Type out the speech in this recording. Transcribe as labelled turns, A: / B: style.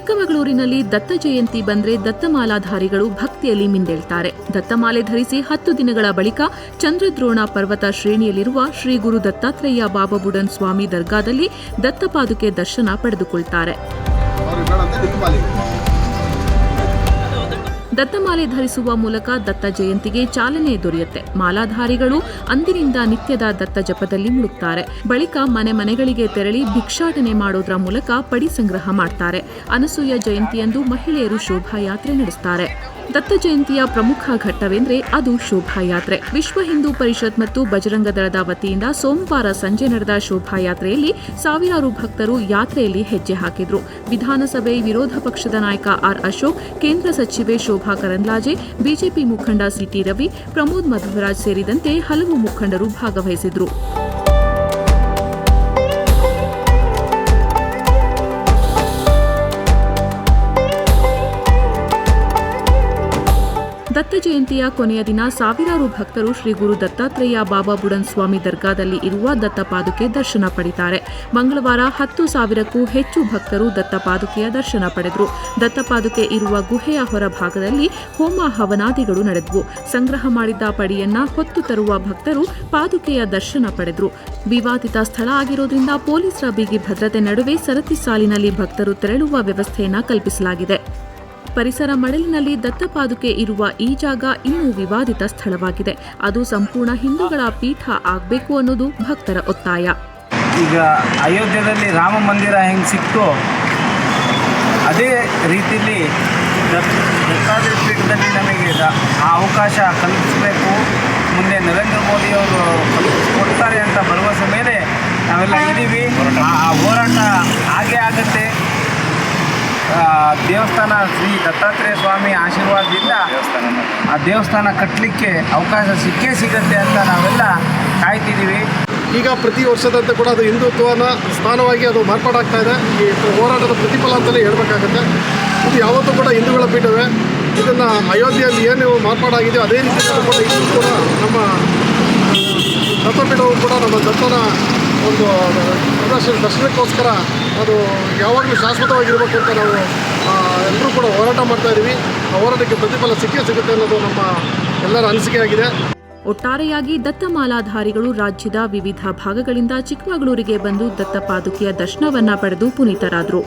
A: ಚಿಕ್ಕಮಗಳೂರಿನಲ್ಲಿ ದತ್ತ ಜಯಂತಿ ಬಂದ್ರೆ ದತ್ತಮಾಲಾಧಾರಿಗಳು ಭಕ್ತಿಯಲ್ಲಿ ಮಿಂದೇಳ್ತಾರೆ. ದತ್ತಮಾಲೆ ಧರಿಸಿ ಹತ್ತು ದಿನಗಳ ಬಳಿಕ ಚಂದ್ರದ್ರೋಣ ಪರ್ವತ ಶ್ರೇಣಿಯಲ್ಲಿರುವ ಶ್ರೀ ಗುರು ದತ್ತಾತ್ರೇಯ ಬಾಬಾಬುಡನ್ ಸ್ವಾಮಿ ದರ್ಗಾದಲ್ಲಿ ದತ್ತಪಾದುಕೆ ದರ್ಶನ ಪಡೆದುಕೊಳ್ತಾರೆ. ದತ್ತಮಾಲೆ ಧರಿಸುವ ಮೂಲಕ ದತ್ತ ಜಯಂತಿಗೆ ಚಾಲನೆ ದೊರೆಯುತ್ತೆ. ಮಾಲಾಧಾರಿಗಳು ಅಂದಿನಿಂದ ನಿತ್ಯದ ದತ್ತ ಜಪದಲ್ಲಿ ಮುಳುಗ್ತಾರೆ. ಬಳಿಕ ಮನೆ ಮನೆಗಳಿಗೆ ತೆರಳಿ ಭಿಕ್ಷಾಟನೆ ಮಾಡೋದ್ರ ಮೂಲಕ ಪಡಿ ಸಂಗ್ರಹ ಮಾಡ್ತಾರೆ. ಅನಸೂಯ ಜಯಂತಿಯಂದು ಮಹಿಳೆಯರು ಶೋಭಾಯಾತ್ರೆ ನಡೆಸ್ತಾರೆ. ದತ್ತ ಜಯಂತಿಯ ಪ್ರಮುಖ ಘಟ್ಟವೆಂದರೆ ಅದು ಶೋಭಾಯಾತ್ರೆ. ವಿಶ್ವ ಹಿಂದೂ ಪರಿಷತ್ ಮತ್ತು ಬಜರಂಗ ದಳದ ವತಿಯಿಂದ ಸೋಮವಾರ ಸಂಜೆ ನಡೆದ ಶೋಭಾಯಾತ್ರೆಯಲ್ಲಿ ಸಾವಿರಾರು ಭಕ್ತರು ಯಾತ್ರೆಯಲ್ಲಿ ಹೆಜ್ಜೆ ಹಾಕಿದ್ರು. ವಿಧಾನಸಭೆ ವಿರೋಧ ಪಕ್ಷದ ನಾಯಕ ಆರ್ ಅಶೋಕ್, ಕೇಂದ್ರ ಸಚಿವೆ ಶೋಭಾ ಕರಂದ್ಲಾಜೆ, ಬಿಜೆಪಿ ಮುಖಂಡ ಸಿಟಿ ರವಿ, ಪ್ರಮೋದ್ ಮಧ್ವರಾಜ್ ಸೇರಿದಂತೆ ಹಲವು ಮುಖಂಡರು ಭಾಗವಹಿಸಿದ್ರು. ದತ್ತ ಜಯಂತಿಯ ಕೊನೆಯ ದಿನ ಸಾವಿರಾರು ಭಕ್ತರು ಶ್ರೀ ಗುರು ದತ್ತಾತ್ರೇಯ ಬಾಬಾ ಬುಡನ್ ಸ್ವಾಮಿ ದರ್ಗಾದಲ್ಲಿ ಇರುವ ದತ್ತಪಾದುಕೆ ದರ್ಶನ ಪಡಿತಾರೆ. ಮಂಗಳವಾರ ಹತ್ತು ಸಾವಿರಕ್ಕೂ ಹೆಚ್ಚು ಭಕ್ತರು ದತ್ತಪಾದುಕೆಯ ದರ್ಶನ ಪಡೆದರು. ದತ್ತಪಾದುಕೆ ಇರುವ ಗುಹೆಯ ಹೊರಭಾಗದಲ್ಲಿ ಹೋಮ ಹವನಾದಿಗಳು ನಡೆದವು. ಸಂಗ್ರಹ ಮಾಡಿದ್ದ ಪಡಿಯನ್ನ ಹೊತ್ತು ತರುವ ಭಕ್ತರು ಪಾದುಕೆಯ ದರ್ಶನ ಪಡೆದರು. ವಿವಾದಿತ ಸ್ಥಳ ಆಗಿರೋದ್ರಿಂದ ಪೊಲೀಸರ ಬಿಗಿ ಭದ್ರತೆ ನಡುವೆ ಸರತಿ ಸಾಲಿನಲ್ಲಿ ಭಕ್ತರು ತೆರಳುವ ವ್ಯವಸ್ಥೆಯನ್ನು ಕಲ್ಪಿಸಲಾಗಿದೆ. ಪರಿಸರ ಮಡಲಿನಲ್ಲಿ ದತ್ತಪಾದುಕೆ ಇರುವ ಈ ಜಾಗ ಇನ್ನೂ ವಿವಾದಿತ ಸ್ಥಳವಾಗಿದೆ. ಅದು ಸಂಪೂರ್ಣ ಹಿಂದೂಗಳ ಪೀಠ ಆಗಬೇಕು ಅನ್ನೋದು ಭಕ್ತರ ಒತ್ತಾಯ.
B: ಈಗ ಅಯೋಧ್ಯೆಯಲ್ಲಿ ರಾಮ ಮಂದಿರ ಹೆಂಗೆ ಸಿಕ್ತು ಅದೇ ರೀತಿಯಲ್ಲಿ ದತ್ತಾದ್ರಿ ಪೀಠದಲ್ಲಿ ನಮಗೆ ಆ ಅವಕಾಶ ಕಲ್ಪಿಸಬೇಕು ಮುಂದೆ ನರೇಂದ್ರ ಮೋದಿಯವರು ಕಲ್ಪಿಸಿಕೊಡ್ತಾರೆ ಅಂತ ಭರವಸೆ ಮೇಲೆ ನಾವೆಲ್ಲ ಇದ್ದೀವಿ ಆ ಆ ಹೋರಾಟ ಹಾಗೇ ಆಗುತ್ತೆ ಆ, ದೇವಸ್ಥಾನ ಶ್ರೀ ದತ್ತಾತ್ರೇಯ ಸ್ವಾಮಿ ಆಶೀರ್ವಾದದಿಂದ ಆ ದೇವಸ್ಥಾನ ಕಟ್ಟಲಿಕ್ಕೆ ಅವಕಾಶ ಸಿಕ್ಕೇ ಸಿಗತ್ತೆ ಅಂತ ನಾವೆಲ್ಲ ಕಾಯ್ತಿದ್ದೀವಿ.
C: ಈಗ ಪ್ರತಿ ವರ್ಷದಂತೆ ಕೂಡ ಅದು ಹಿಂದುತ್ವನ ಸ್ಥಾನವಾಗಿ ಅದು ಮಾರ್ಪಾಡಾಗ್ತಾ ಇದೆ. ಈ ಹೋರಾಟದ ಪ್ರತಿಫಲ ಅಂತಲೇ ಹೇಳಬೇಕಾಗುತ್ತೆ. ಇದು ಯಾವತ್ತೂ ಕೂಡ ಹಿಂದೂಗಳ ಪೀಠವೇ. ಇದನ್ನು ಅಯೋಧ್ಯೆಯಲ್ಲಿ ಏನು ಮಾರ್ಪಾಡಾಗಿದೆಯೋ ಅದೇ ರೀತಿ ಕೂಡ ಇದು ಕೂಡ ನಮ್ಮ ದತ್ತಪೀಠವು ಕೂಡ ನಮ್ಮ ದತ್ತನ ಒಂದು ಪ್ರದರ್ಶನ ದರ್ಶನಕ್ಕೋಸ್ಕರ ಅದು ಯಾವಾಗಲೂ ಶಾಶ್ವತವಾಗಿರಬೇಕು ಅಂತ ನಾವು ಎಲ್ಲರೂ ಕೂಡ ಹೋರಾಟ ಮಾಡ್ತಾ ಇದ್ದೀವಿ ಆ ಹೋರಾಟಕ್ಕೆ ಪ್ರತಿಫಲ ಸಿಕ್ಕೇ ಸಿಗುತ್ತೆ ಅನ್ನೋದು ನಮ್ಮ ಎಲ್ಲರ ಅನಿಸಿಕೆಯಾಗಿದೆ.
A: ಒಟ್ಟಾರೆಯಾಗಿ ದತ್ತಮಾಲಾಧಾರಿಗಳು ರಾಜ್ಯದ ವಿವಿಧ ಭಾಗಗಳಿಂದ ಚಿಕ್ಕಮಗಳೂರಿಗೆ ಬಂದು ದತ್ತಪಾದುಕೆಯ ದರ್ಶನವನ್ನ ಪಡೆದು ಪುನೀತರಾದರು.